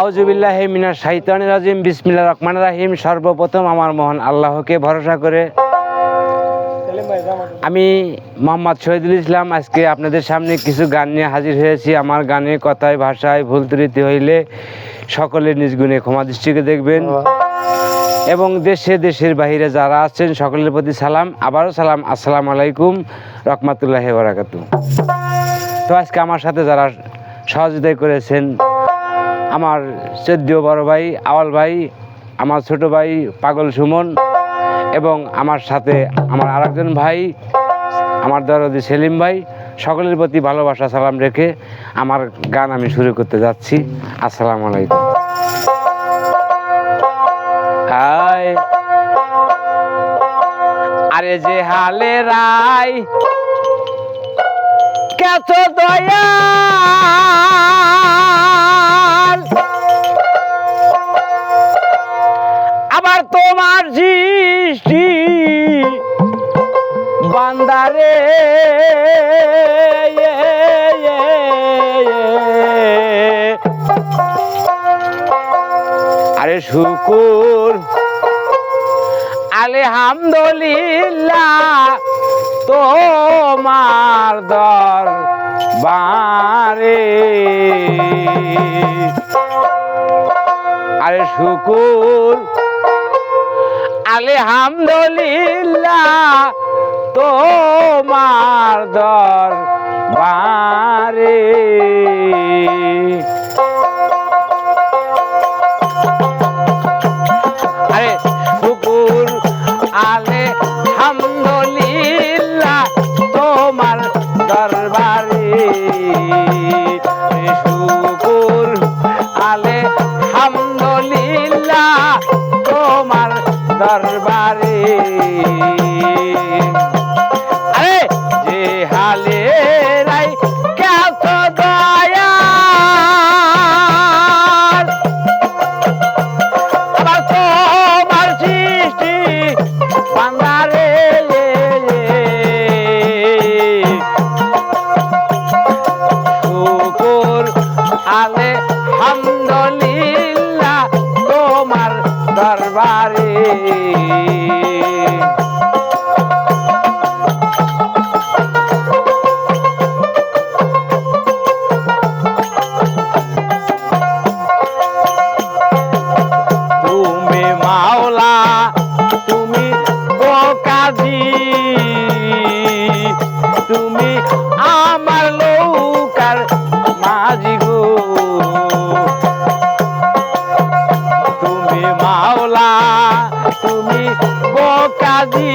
আউজুবিল্লাহ মিনার শাহিতানি রাজিম বিসমিল্লা রহমান রাহিম। সর্বপ্রথম আমার মহান আল্লাহকে ভরসা করে আমি মোহাম্মদ শহীদুল ইসলাম, আজকে আপনাদের সামনে কিছু গান নিয়ে হাজির হয়েছি। আমার গানে কথায়, ভাষায় ভুল ত্রুটি হইলে সকলের নিজ গুণে ক্ষমা দৃষ্টিকে দেখবেন। এবং দেশে, দেশের বাইরে যারা আছেন, সকলের প্রতি সালাম। আবারও সালাম। আসসালাম আলাইকুম রহমাতুল্লাহ বারাকাতু তো আজকে আমার সাথে যারা সহযোগিতা করেছেন আমার চোদ্দীয় বড় ভাই, আওয়াল ভাই, আমার ছোট ভাই পাগল সুমন এবং আমার সাথে আমার আরেকজন ভাই, আমার দরদি সেলিম ভাই, সকলের প্রতি ভালোবাসা, সালাম রেখে আমার গান আমি শুরু করতে যাচ্ছি। আসসালামু আলাইকুম। আরে যে হালে রাই কেত দয়া আরে শুকুর। আলহামদুলিল্লাহ তোমার দর বারে আরে শুকুর। আলহামদুলিল্লাহ তোমার দর বারে আলে হামদুলিল্লাহ তোমার দরবারে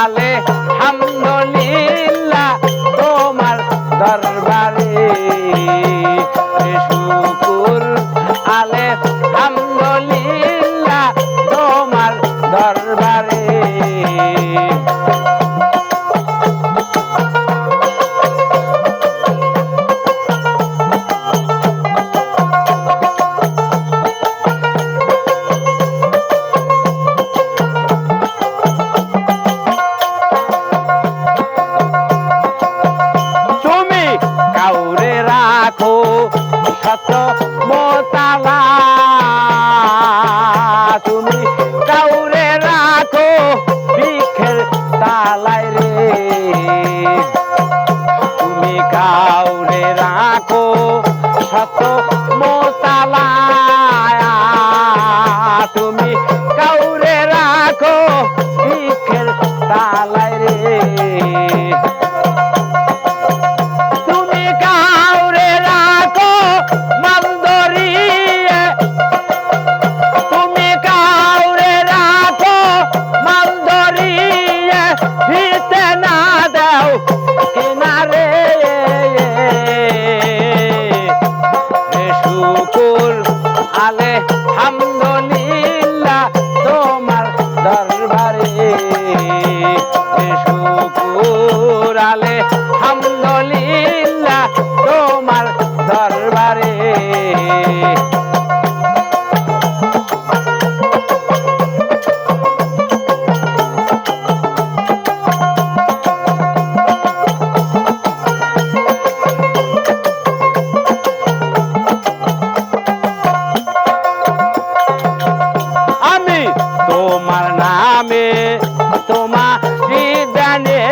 আলহামদুলিল্লাহ তোমার দরবারে শুকুর। আলহামদুলিল্লাহ তোমার দরবারে কাউরে রাখো বৃক্ষের তালায় রে। তুমি কাউরে রাখো শত মোতালায়। তুমি কাউরে রাখো বৃক্ষের তালায় সুন্দর আমি তোমার জানে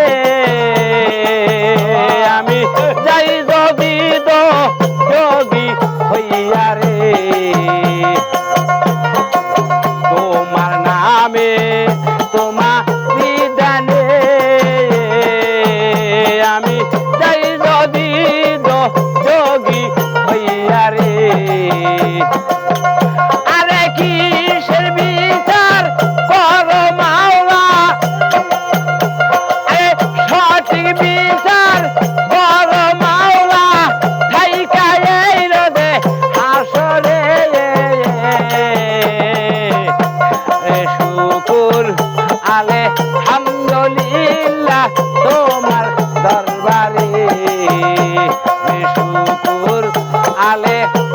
আমি যাই যদি যদি হইয়া রে। তোমার নামে তোমা জানে আমি যাই যদি যোগী হইয়া রে।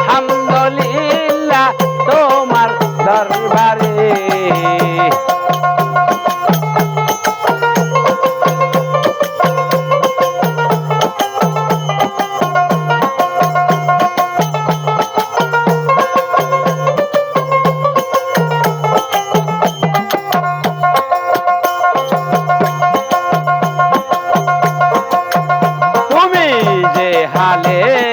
হামদলিল্লা তোমার দরবারে। হালে